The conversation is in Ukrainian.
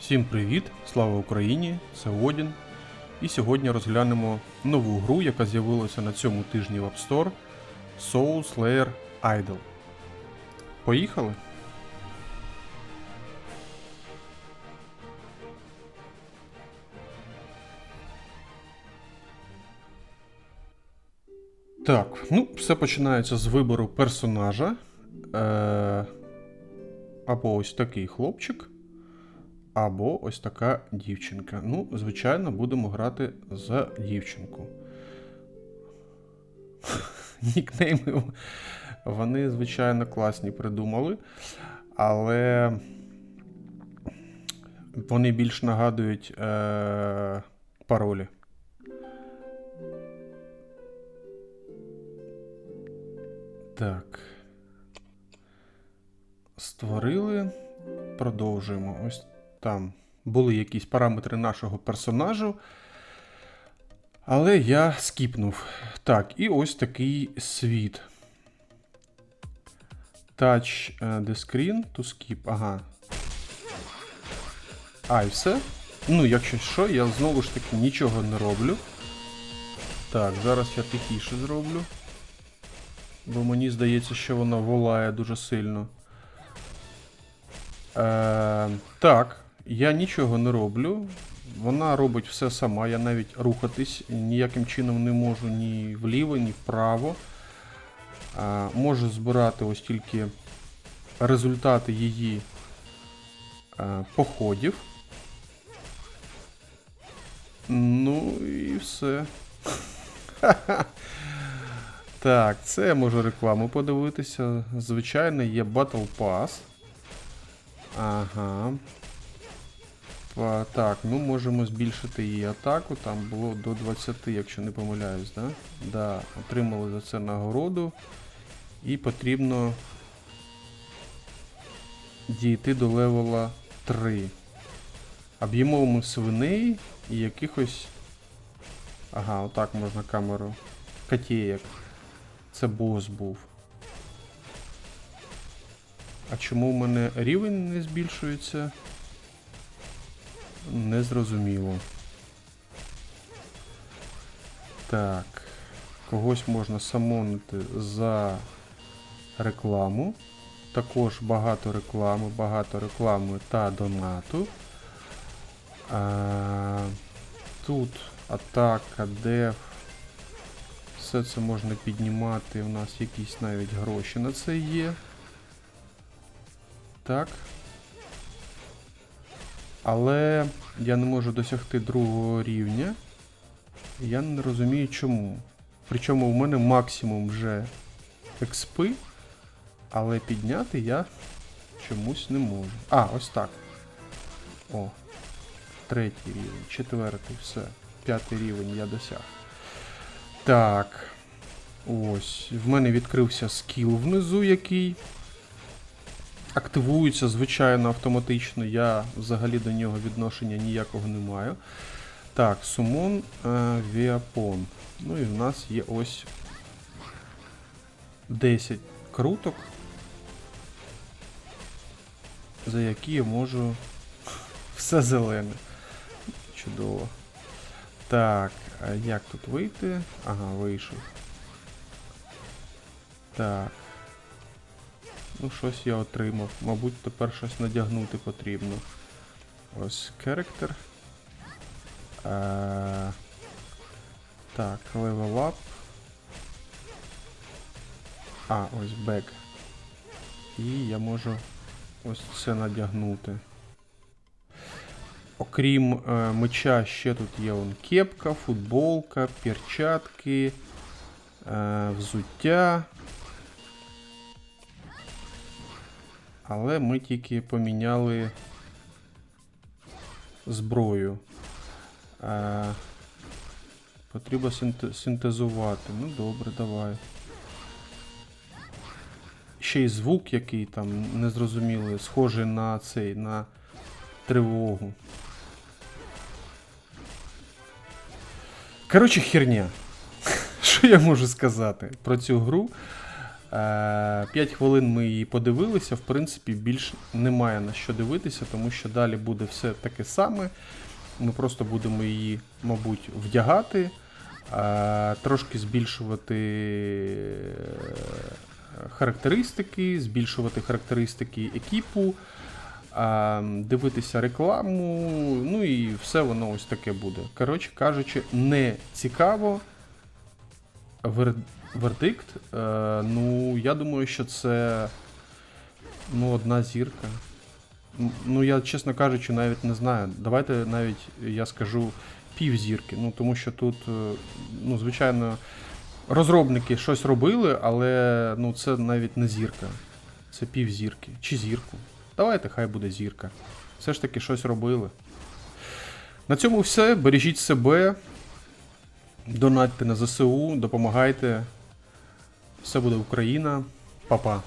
Всім привіт! Слава Україні! Це Одін. І сьогодні розглянемо нову гру, яка з'явилася на цьому тижні в App Store Soul Slayer Idol. Поїхали? Так, ну, все починається з вибору персонажа. Е- або ось такий хлопчик, або ось така дівчинка. Ну, звичайно, будемо грати за дівчинку. Нікнейми вони, звичайно, класні придумали, але вони більш нагадують е- паролі. Так. Створили. Продовжуємо. Ось там були якісь параметри нашого персонажу. Але я скіпнув. Так, і ось такий світ. Touch е, the screen to skip. Ага. А, і все. Ну, якщо що, я знову ж таки нічого не роблю. Так, зараз я тихіше зроблю. Бо мені здається, що вона волає дуже сильно. Е, так, я нічого не роблю. Вона робить все сама. Я навіть рухатись ніяким чином не можу ні вліво, ні вправо. Е, можу збирати ось тільки результати її е, походів. Ну і все. Так, це я можу рекламу подивитися. Звичайно, є Battle Pass. Ага. Так, ну можемо збільшити її атаку. Там було до 20, якщо не помиляюсь, да? Да, отримали за це нагороду. І потрібно дійти до левела 3. Об'ємо ми свиней і якихось. Ага, отак можна камеру. Котєєк. Це бос був. А чому в мене рівень не збільшується? Незрозуміло. Так. Когось можна самонити за рекламу. Також багато реклами, багато реклами та донату. А, тут атака, деф. Все це можна піднімати. У нас якісь навіть гроші на це є. Так. Але я не можу досягти другого рівня. Я не розумію чому. Причому в мене максимум вже експи, але підняти я чомусь не можу. А, ось так. О. Третій рівень, четвертий, все. П'ятий рівень я досяг. Так. Ось. В мене відкрився скіл внизу, який активується, звичайно, автоматично. Я взагалі до нього відношення ніякого не маю. Так, сумон е, Віапон. Ну і в нас є ось 10 круток, за які я можу все зелене. Чудово. Так, як тут вийти? Ага, вийшов. Так. Ну, щось я отримав. Мабуть, тепер щось надягнути потрібно. Ось character. Е, так, up. А, ось back. І я можу ось це надягнути. Окрім е, меча, ще тут є он кепка, футболка, перчатки, е, взуття. Але ми тільки поміняли зброю. Е, потрібно синтезувати. Ну добре, давай. Ще й звук, який там незрозумілий, схожий на цей, на тривогу. Коротше, херня. Що я можу сказати про цю гру? 5 хвилин ми її подивилися. В принципі, більш немає на що дивитися, тому що далі буде все таке саме. Ми просто будемо її, мабуть, вдягати, е, трошки збільшувати е, характеристики, збільшувати характеристики екіпу, е, дивитися рекламу, ну і все воно ось таке буде. Коротше кажучи, не цікаво. Вер... Вердикт. Е, ну, я думаю, що це ну, одна зірка. Ну, я, чесно кажучи, навіть не знаю. Давайте навіть я скажу пів зірки. Ну, тому що тут, е, ну, звичайно, розробники щось робили, але ну, це навіть не зірка. Це пів зірки. Чи зірку. Давайте, хай буде зірка. Все ж таки щось робили. На цьому все. Бережіть себе. Донатьте на ЗСУ, допомагайте. Все буде Україна. Па-па.